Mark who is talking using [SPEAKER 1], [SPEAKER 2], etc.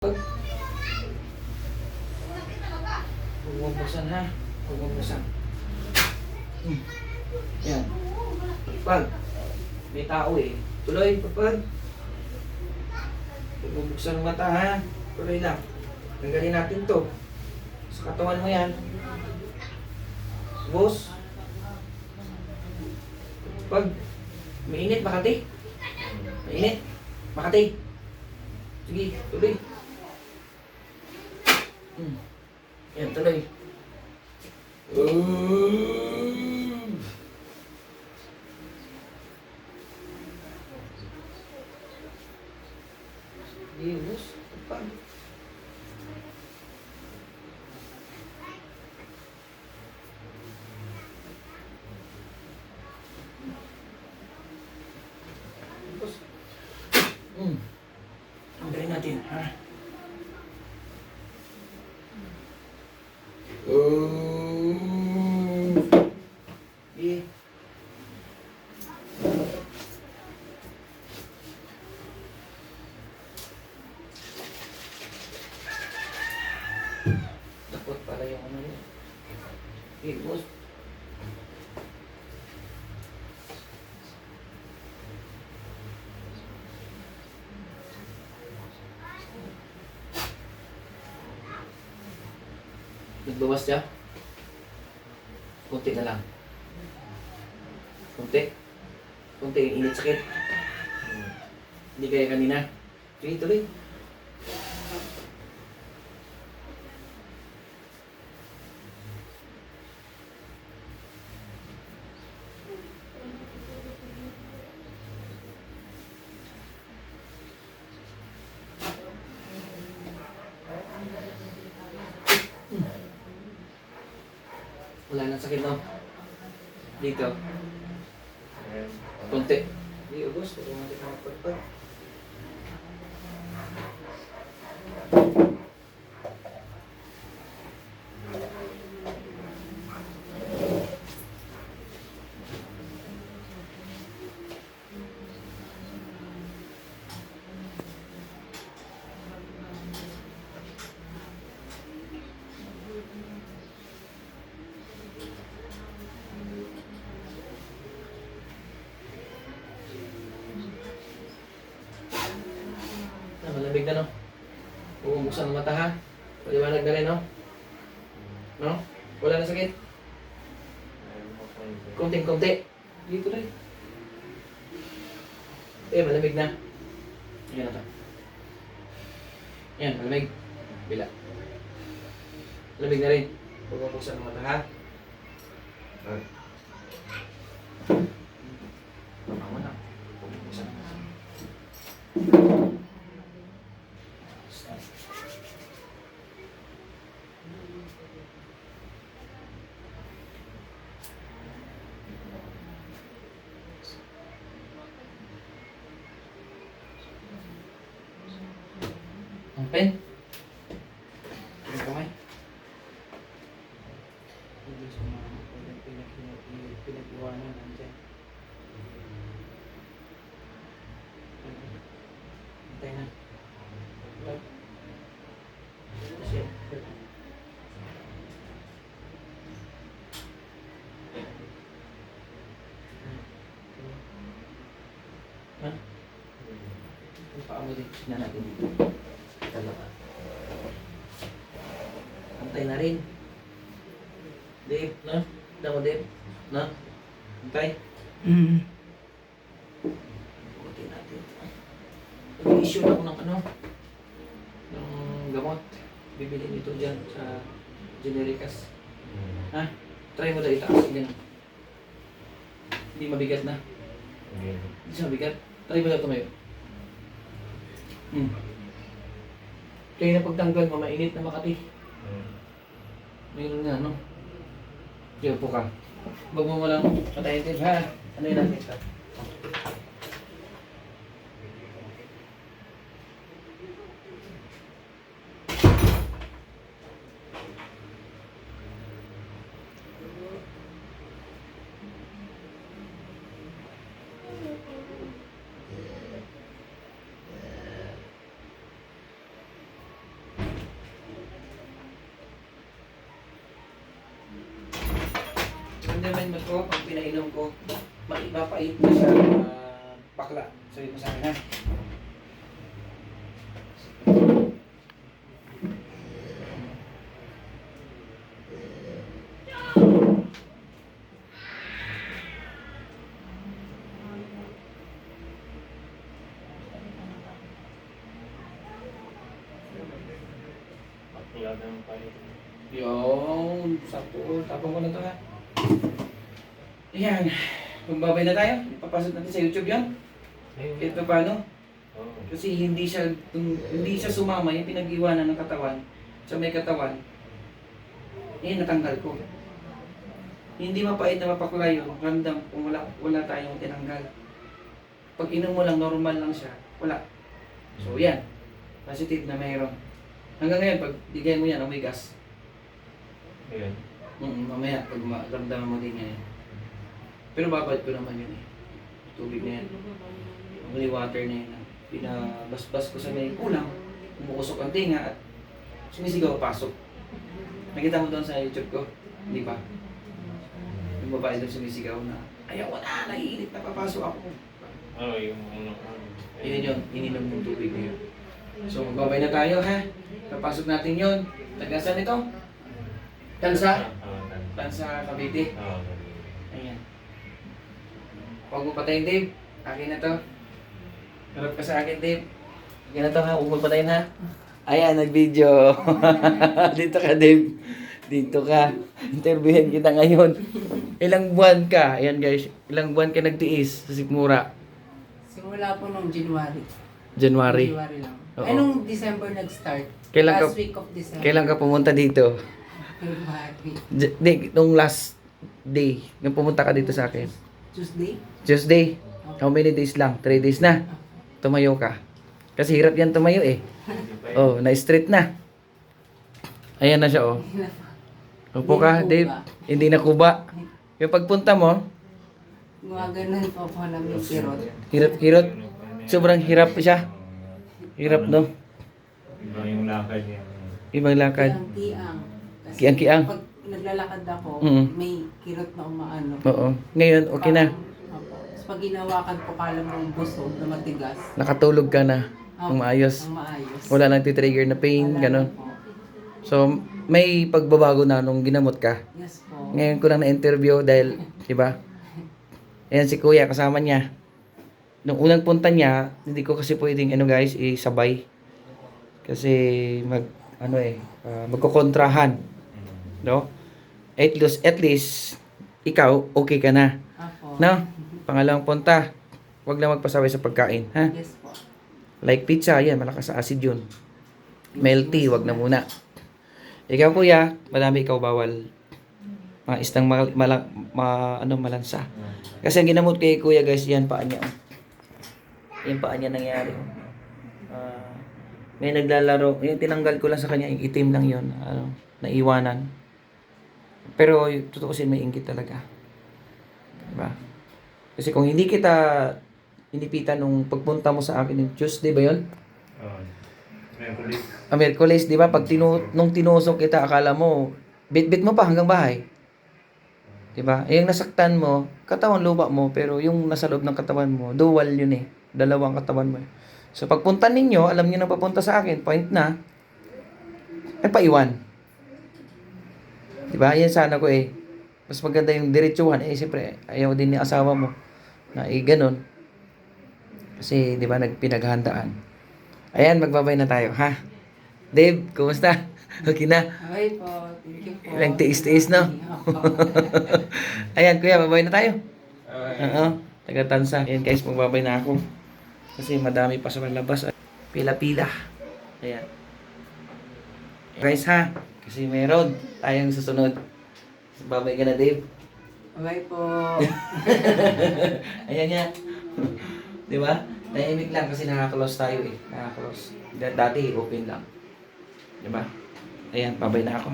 [SPEAKER 1] Huwag mong buksan ha. Huwag mong buksan. Hmm. Yan. Pag. May tao eh. Tuloy, pagpag. Huwag ang mata ha. Tuloy lang. Tanggalin natin to. Sa katawan mo yan. Boss. Pag. Mainit, Makati. Mainit. Makati. Sige, tuloy. Hmm. Yan, tuloy. Yunus, apa? Terus, hmm. Tanggalin natin, ha? Takot pala yung ano yun. Boss. Nagbawas siya? Kunti na lang. Kunti. Kunti, yung init sakit. Hindi kaya kanina. Sige, tuloy. Nang sakit, no? Dito. Kunti. Hindi, ubos. Ito natin makapagpag. Malamig na, no? Bubuksan ang mata, ha? Paliwanag na rin, no? No? Wala na sakit? Kunting-kunti. Dito rin. Eh, malamig na. Yan na to. Yan, malamig. Bila. Malamig na rin. Bubuksan ang mata, ha? Tama na. Bubuksan ang mata. Pen. Ang kamay. Hindi sa mga pinag- pinag- pinag-iwanan nandiyan. Antay na. Antay. Shit. Ha? Yung paa mo din. Tignan natin dito. Antay na rin. Dave, na? Tignan mo, Dave. Na? Antay.
[SPEAKER 2] Mm.
[SPEAKER 1] Buti natin. Mag-issue na ako ng ano, ng gamot. Bibili nito dyan sa Genericas. Ha? Try mo na itaas. Ganun. Hindi mabigat na. Hindi siya mabigat. Try mo na tumayo. Hmm. Kaya na pagtanggal mo, mainit na Makati. Mayroon nga, no? Kaya po ka. Huwag mo walang patayin ha? Ano yun natin ito? Naman ko, pag pinainom ko, maipapait na siya uh, bakla. Sabi mo sa akin ha.
[SPEAKER 2] Yung,
[SPEAKER 1] sakto. Tapong ko na to ha. Ayan. Kumbabay na tayo. Ipapasok natin sa YouTube yan. Kahit pa paano. Kasi hindi siya hindi siya sumama yung pinag-iwanan ng katawan sa may katawan. Eh natanggal ko. Hindi mapait na mapakulay yung ramdam kung wala wala tayong tinanggal. Pag inom mo lang normal lang siya, wala. So yan. Positive na mayroon. Hanggang ngayon pag bigay mo yan amoy gas.
[SPEAKER 2] Ayun.
[SPEAKER 1] Mm, mamaya pag maramdaman mo din yan. Pero babad ko naman yun eh. Tubig na yan. Only water na yun. Pinabasbas ko sa may kulang. Umuusok ang tinga at sumisigaw pasok. Nakita mo doon sa YouTube ko? Hindi pa? Yung babae doon sumisigaw na ayaw na, naiinit na papasok ako.
[SPEAKER 2] Oo, yung ano. ano.
[SPEAKER 1] Yun yun, ininom yung tubig na yun. So magbabay na tayo ha. Papasok natin yun. Tagasan ito? Tansa?
[SPEAKER 2] Oo, tan-
[SPEAKER 1] Tansa Cavite.
[SPEAKER 2] oo.
[SPEAKER 1] Ayan. Huwag mo patayin, Dave. Akin na to. Harap ka sa akin, Dave. Akin na to ha. Huwag mo patayin ha. Ayan, nag-video. Dito ka, Dave. Dito ka. Interviewin kita ngayon. Ilang buwan ka? Ayan guys. Ilang buwan ka nagtiis sa Sikmura?
[SPEAKER 3] Simula po nung January.
[SPEAKER 1] January.
[SPEAKER 3] January lang.
[SPEAKER 1] Oo.
[SPEAKER 3] Ay, nung December nag-start.
[SPEAKER 1] Kailan ka-
[SPEAKER 3] Last week of December.
[SPEAKER 1] Kailan ka pumunta dito? J- Di, nung last day. Nung pumunta ka dito sa akin.
[SPEAKER 3] Tuesday?
[SPEAKER 1] Tuesday. How many days lang? Three days na. Tumayo ka. Kasi hirap yan tumayo eh.
[SPEAKER 2] Pa.
[SPEAKER 1] Oh, na-straight na. Ayan na siya oh. Upo ka,
[SPEAKER 3] Hindi na
[SPEAKER 1] Dave.
[SPEAKER 3] kuba.
[SPEAKER 1] Hindi na kuba. Yung pagpunta mo,
[SPEAKER 3] Mga ganun po po na may kirot.
[SPEAKER 1] hirap-hirap. Sobrang hirap siya. Hirap no.
[SPEAKER 2] Iba yung lakad niya.
[SPEAKER 1] Ibang lakad.
[SPEAKER 3] Kiang-kiang. Kasi
[SPEAKER 1] Kiang-kiang.
[SPEAKER 3] Pag naglalakad ako,
[SPEAKER 1] Mm.
[SPEAKER 3] may kirot na umaano.
[SPEAKER 1] Oo. Ngayon, okay na.
[SPEAKER 3] Opo. Tapos pag ginawakan ko, kala mo busog na matigas.
[SPEAKER 1] Nakatulog ka na.
[SPEAKER 3] Opo,
[SPEAKER 1] Ang maayos.
[SPEAKER 3] Ang maayos.
[SPEAKER 1] Wala nang titrigger na pain,
[SPEAKER 3] Wala
[SPEAKER 1] ganon.
[SPEAKER 3] na po.
[SPEAKER 1] So, may pagbabago na nung ginamot ka.
[SPEAKER 3] Yes po.
[SPEAKER 1] Ngayon ko lang na-interview dahil, di ba? Ayan si kuya, kasama niya. Nung unang punta niya, hindi ko kasi pwedeng, ano guys, isabay. Kasi, mag, ano eh, ah, magkukontrahan. No? At least, at least, ikaw, okay ka na.
[SPEAKER 3] Apo.
[SPEAKER 1] No? Pangalawang punta, wag lang magpasaway sa pagkain, ha?
[SPEAKER 3] Yes po.
[SPEAKER 1] Like pizza, yan, malakas sa acid yun. Melty, wag na muna. Ikaw kuya, madami ikaw bawal. Mga istang mal, mala- ma, ano, malansa. Kasi ang ginamot kay kuya guys, yan paa niya. Yan paa niya nangyari. Ah, may naglalaro, yung tinanggal ko lang sa kanya, yung itim lang yun. Ano, naiwanan. Pero kasi may inggit talaga. Diba? Kasi kung hindi kita inipitan nung pagpunta mo sa akin yung Tuesday ba yun?
[SPEAKER 2] Oo. Merkulis.
[SPEAKER 1] Ah, Merkulis, di ba? Pag tinu nung tinusok kita, akala mo, bit-bit mo pa hanggang bahay. Di ba? Eh, yung nasaktan mo, katawan lupa mo, pero yung nasa loob ng katawan mo, dual yun eh. Dalawang katawan mo. eh. So, pagpunta ninyo, alam niyo na papunta sa akin, point na, nagpaiwan. Di ba? Yan sana ko eh. Mas maganda yung diretsuhan. Eh, siyempre, ayaw din ni asawa mo na eh, ganun. Kasi, di ba, nagpinaghandaan. Ayan, magbabay na tayo, ha? Dave, kumusta? Okay na?
[SPEAKER 3] Okay po. Thank you po.
[SPEAKER 1] Ilang tiis-tiis, no? Ayan, kuya, babay na tayo. Oo, taga-tansa. Ayan, guys, magbabay na ako. Kasi madami pa sa labas. Pila-pila. Ayan. Guys, ha? Kasi meron tayong susunod. Babay ka na, Dave.
[SPEAKER 3] Bye po.
[SPEAKER 1] Ayan yan. Di ba? Tahimik lang kasi nakaklose tayo eh. Nakaklose. Dati open lang. Di ba? Ayan, babay na ako.